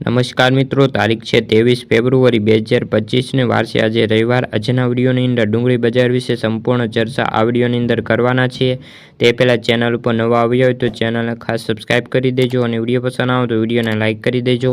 નમસ્કાર મિત્રો, તારીખ છે ત્રેવીસ ફેબ્રુઆરી બે હજાર પચીસને વારસે આજે રવિવાર. આજના વિડીયોની અંદર ડુંગળી બજાર વિશે સંપૂર્ણ ચર્ચા આ વિડીયોની અંદર કરવાના છીએ. તે પહેલાં ચેનલ ઉપર નવા આવ્યા હોય તો ચેનલને ખાસ સબસ્ક્રાઇબ કરી દેજો અને વીડિયો પસંદ આવે તો વિડીયોને લાઇક કરી દેજો.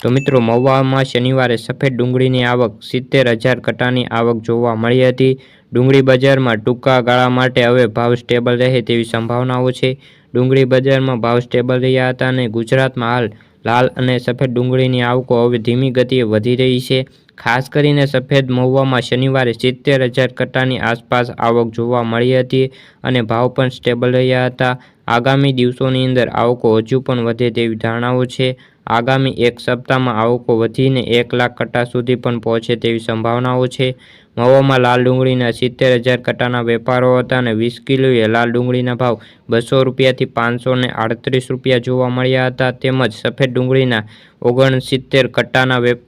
તો મિત્રો, મહુવામાં શનિવારે સફેદ ડુંગળીની આવક સિત્તેર હજાર કટાની આવક જોવા મળી હતી. ડુંગળી બજારમાં ટૂંકા ગાળા માટે હવે ભાવ સ્ટેબલ રહે તેવી સંભાવનાઓ છે. ડુંગળી બજારમાં ભાવ સ્ટેબલ રહ્યા હતા અને ગુજરાતમાં હાલ લાલ અને સફેદ ડુંગળીની આવકો હવે ધીમી ગતિએ વધી રહી છે. ખાસ કરીને સફેદ મહુવામાં શનિવારે સિત્તેર હજાર કટ્ટાની આસપાસ આવક જોવા મળી હતી અને ભાવ પણ સ્ટેબલ રહ્યા હતા. આગામી દિવસોની અંદર આવકો હજુ પણ વધે તેવી ધારણાઓ છે. આગામી એક સપ્તાહમાં આવકો વધીને એક લાખ કટ્ટા સુધી પણ પહોંચે તેવી સંભાવનાઓ છે. મહુવામાં લાલ ડુંગળીના સિત્તેર હજાર કટ્ટાના વેપારો હતા અને વીસ કિલોએ લાલ ડુંગળીના ભાવ બસો રૂપિયાથી પાંચસો ને આડત્રીસ રૂપિયા જોવા મળ્યા હતા. તેમજ સફેદ ડુંગળીના ઓગણસિત્તેર કટ્ટાના વેપ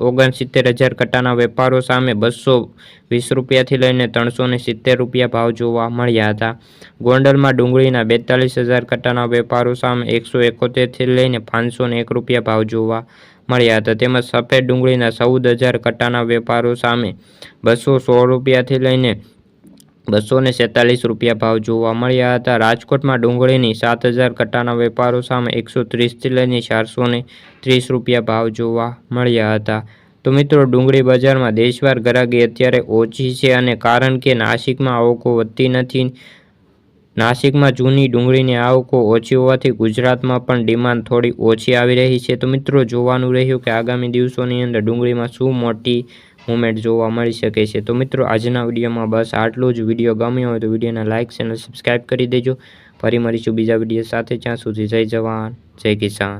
ઓગણસિત્તેર હજાર કટ્ટાના વેપારો સામે બસો વીસ રૂપિયાથી લઈને ત્રણસો સિત્તેર રૂપિયા ભાવ જોવા મળ્યા હતા. ગોંડલમાં ડુંગળીના બેતાલીસ હજાર કટ્ટાના વેપારો સામે એકસો એકોતેરથી લઈને પાંચસો એક રૂપિયા ભાવ જોવા મળ્યા હતા. તેમજ સફેદ ડુંગળીના ચૌદ હજાર કટ્ટાના વેપારો સામે બસો સોળ રૂપિયાથી લઈને બસો ને સેતાલીસ રૂપિયા ભાવ જોવા મળ્યા હતા. રાજકોટમાં ડુંગળીની સાત હજાર કટ્ટાના વેપારો સામે એકસો ત્રીસથી લઈને ચારસો ને ત્રીસ રૂપિયા ભાવ જોવા મળ્યા હતા. તો મિત્રો, ડુંગળી બજારમાં દેશવાર ગરાગી અત્યારે ઓછી છે અને કારણ કે નાસિકમાં આવકો વધતી નથી. નાસિકમાં જૂની ડુંગળીની આવકો ઓછી હોવાથી ગુજરાતમાં પણ ડિમાન્ડ થોડી ઓછી આવી રહી છે. તો મિત્રો, જોવાનું રહ્યું કે આગામી દિવસોની અંદર ડુંગળીમાં શું મોટી મુમેન્ટ જોવા મળી શકે છે. તો મિત્રો, આજના વિડીયોમાં બસ આટલું જ. વીડિયો ગમ્યો હોય તો વિડીયોને લાઇક ચેનલ સબસ્ક્રાઈબ કરી દેજો. ફરી મળીશું બીજા વીડિયો સાથે. જ્યાં સુધી જય જવાન, જય કિસાન.